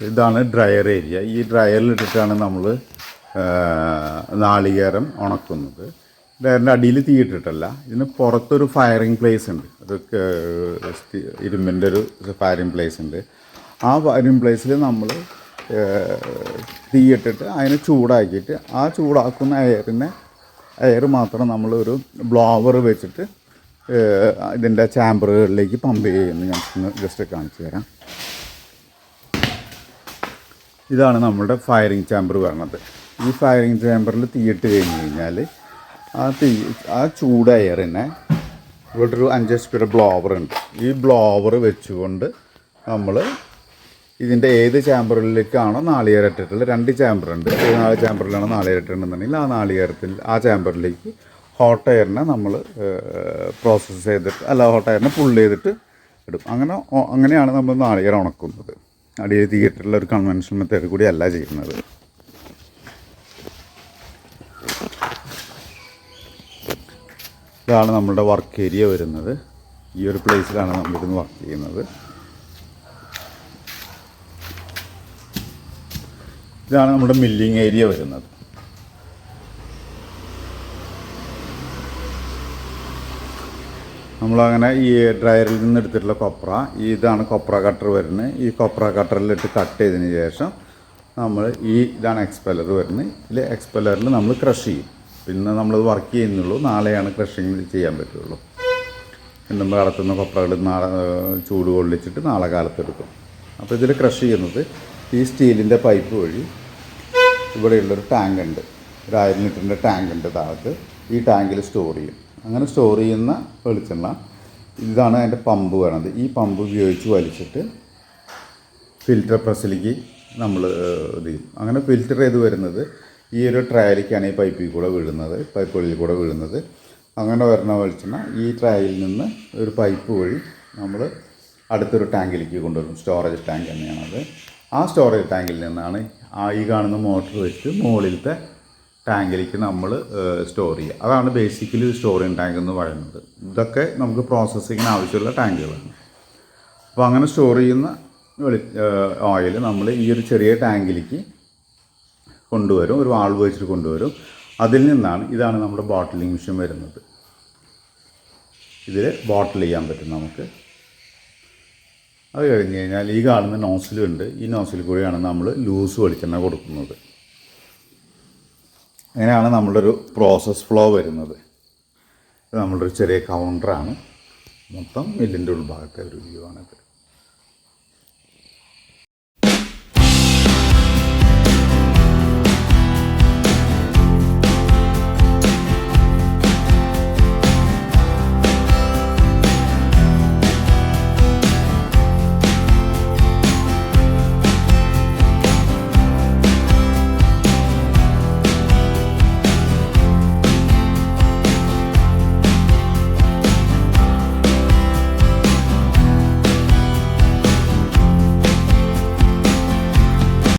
ഇതാണ് dryer area. ഈ ഡ്രയറിലിട്ടിട്ടാണ് നമ്മൾ നാളികേരം ഉണക്കുന്നത്. ഡയറിന്റെ അടിയിൽ തീയിട്ടിട്ടല്ല ഇതിന് പുറത്തൊരു ഫയറിംഗ് പ്ലേസ് ഉണ്ട്. അത് ഇരുമ്പിന്റെ ഒരു ഫയറിംഗ് പ്ലേസ് ഉണ്ട്. ആ ഫയറിംഗ് പ്ലേസിൽ നമ്മൾ തീയിട്ടിട്ട് അതിനെ ചൂടാക്കിയിട്ട് ആ ചൂടാക്കുന്ന എയറിനെ എയർ മാത്രം നമ്മൾ ഒരു ബ്ലോവർ വെച്ചിട്ട് ഇതിന്റെ ചാമ്പറുകളിലേക്ക് പമ്പ് ചെയ്യുന്നു. ഞാൻ ജസ്റ്റ് കാണിച്ചു തരാം. ഇതാണ് നമ്മുടെ ഫയറിംഗ് ചാമ്പർ പറഞ്ഞത്. ഈ ഫയറിംഗ് ചാമ്പറിൽ തീയിട്ട് കഴിഞ്ഞ് കഴിഞ്ഞാൽ ആ തീ ആ ചൂട് എയറിനെ ഇവിടെ ഒരു അഞ്ച് സ്പീഡ് ബ്ലോവർ ഉണ്ട്. ഈ ബ്ലോവർ വെച്ചുകൊണ്ട് നമ്മൾ ഇതിന്റെ ഏത് ചാമ്പറിലേക്കാണോ നാളികേരം ഇട്ടിട്ടുള്ളത്. രണ്ട് ചാമ്പർ ഉണ്ട്. ഏത് നാല് ചാമ്പറിലാണോ നാളികേരം ഇട്ടിട്ടുണ്ടെന്നുണ്ടെങ്കിൽ ആ നാളികേരത്തിൽ ആ ചാമ്പറിലേക്ക് ഹോട്ട് എയറിനെ നമ്മൾ പ്രോസസ്സ് ചെയ്തിട്ട് അല്ല ഹോട്ട് എയറിനെ പുള്ള് ചെയ്തിട്ട് ഇടും. അങ്ങനെ അങ്ങനെയാണ് നമ്മൾ നാളികേരം ഉണക്കുന്നത്. അടിയിൽ തിയേറ്ററിലെ ഒരു കൺവെൻഷൻ മെത്തേഡ് കൂടി അല്ല ചെയ്യുന്നത്. ഇതാണ് നമ്മളുടെ വർക്ക് ഏരിയ വരുന്നത്. ഈ ഒരു പ്ലേസിലാണ് നമ്മളിരുന്ന് വർക്ക് ചെയ്യുന്നത്. ഇതാണ് നമ്മുടെ മില്ലിങ് ഏരിയ വരുന്നത്. നമ്മളങ്ങനെ ഈ ഡ്രയറിൽ നിന്ന് എടുത്തിട്ടുള്ള കൊപ്ര ഇതാണ് കൊപ്ര കട്ടർ വരുന്നത്. ഈ കൊപ്ര കട്ടറിലിട്ട് കട്ട് ചെയ്തതിന് ശേഷം നമ്മൾ ഈ ഇതാണ് എക്സ്പെല്ലർ വരുന്നത്. ഇതിൽ എക്സ്പെല്ലറിൽ നമ്മൾ ക്രഷ് ചെയ്യും. പിന്നെ നമ്മളത് വർക്ക് ചെയ്യുന്നുള്ളൂ. നാളെയാണ് ക്രഷിങ് ചെയ്യാൻ പറ്റുള്ളൂ. എണ്ണുമ്പോൾ കടത്തുന്ന കൊപ്രകൾ നാളെ ചൂട് കൊള്ളിച്ചിട്ട് നാളെ കാലത്തെടുക്കും അപ്പോൾ ഇതിൽ ക്രഷ് ചെയ്യുന്നത് ഈ സ്റ്റീലിന്റെ പൈപ്പ് വഴി ഇവിടെയുള്ളൊരു ടാങ്ക് ഉണ്ട്. ഒരു ആയിരം ലിറ്ററിന്റെ ടാങ്ക് ഉണ്ട് താഴത്ത്. ഈ ടാങ്കിൽ സ്റ്റോർ ചെയ്യും. അങ്ങനെ സ്റ്റോർ ചെയ്യുന്ന വെളിച്ചെണ്ണ. ഇതാണ് അതിന്റെ പമ്പ് വേണത്. ഈ പമ്പ് ഉപയോഗിച്ച് വലിച്ചിട്ട് ഫിൽറ്റർ പ്രസ്സിലേക്ക് നമ്മൾ ഇത് ചെയ്യും. അങ്ങനെ ഫിൽറ്റർ ചെയ്ത് വരുന്നത് ഈ ഒരു ട്രയലിക്കാണ് ഈ പൈപ്പിൽ കൂടെ വീഴുന്നത് പൈപ്പുകളിൽ കൂടെ വീഴുന്നത്. അങ്ങനെ വരുന്ന വെളിച്ചെണ്ണ ഈ ട്രയലിൽ നിന്ന് ഒരു പൈപ്പ് വഴി നമ്മൾ അടുത്തൊരു ടാങ്കിലേക്ക് കൊണ്ടുവരും. സ്റ്റോറേജ് ടാങ്ക് തന്നെയാണത്. ആ സ്റ്റോറേജ് ടാങ്കിൽ നിന്നാണ് ആ ഈ കാണുന്ന മോട്ടർ വെച്ച് മുകളിലത്തെ ടാങ്കിലേക്ക് നമ്മൾ സ്റ്റോർ ചെയ്യുക. അതാണ് ബേസിക്കലി സ്റ്റോറിങ് ടാങ്ക് എന്ന് പറയുന്നത്. ഇതൊക്കെ നമുക്ക് പ്രോസസ്സിങ്ങിന് ആവശ്യമുള്ള ടാങ്കുകളാണ് അപ്പോൾ അങ്ങനെ സ്റ്റോർ ചെയ്യുന്ന വെളി ഓയിൽ നമ്മൾ ഈ ഒരു ചെറിയ ടാങ്കിലേക്ക് കൊണ്ടുവരും ഒരു വാൾവ് വെച്ചിട്ട് കൊണ്ടുവരും. അതിൽ നിന്നാണ് ഇതാണ് നമ്മുടെ ബോട്ടിലിംഗ് മെഷീൻ വരുന്നത്. ഇതിൽ ബോട്ടിൽ ചെയ്യാൻ പറ്റും നമുക്ക്. അത് കഴിഞ്ഞ് കഴിഞ്ഞാൽ ഈ കാണുന്ന നോസിലുണ്ട് ഈ നോസിൽ കൂടിയാണ് നമ്മൾ ലൂസ് വെളിച്ചെണ്ണ കൊടുക്കുന്നത്. അങ്ങനെയാണ് നമ്മളൊരു പ്രോസസ് ഫ്ലോ വരുന്നത്. ഒരു ചെറിയ കൗണ്ടറാണ് മൊത്തം മില്ലിന്റെ ഉൾഭാഗത്തെ ഒരു വ്യൂ ആണിത്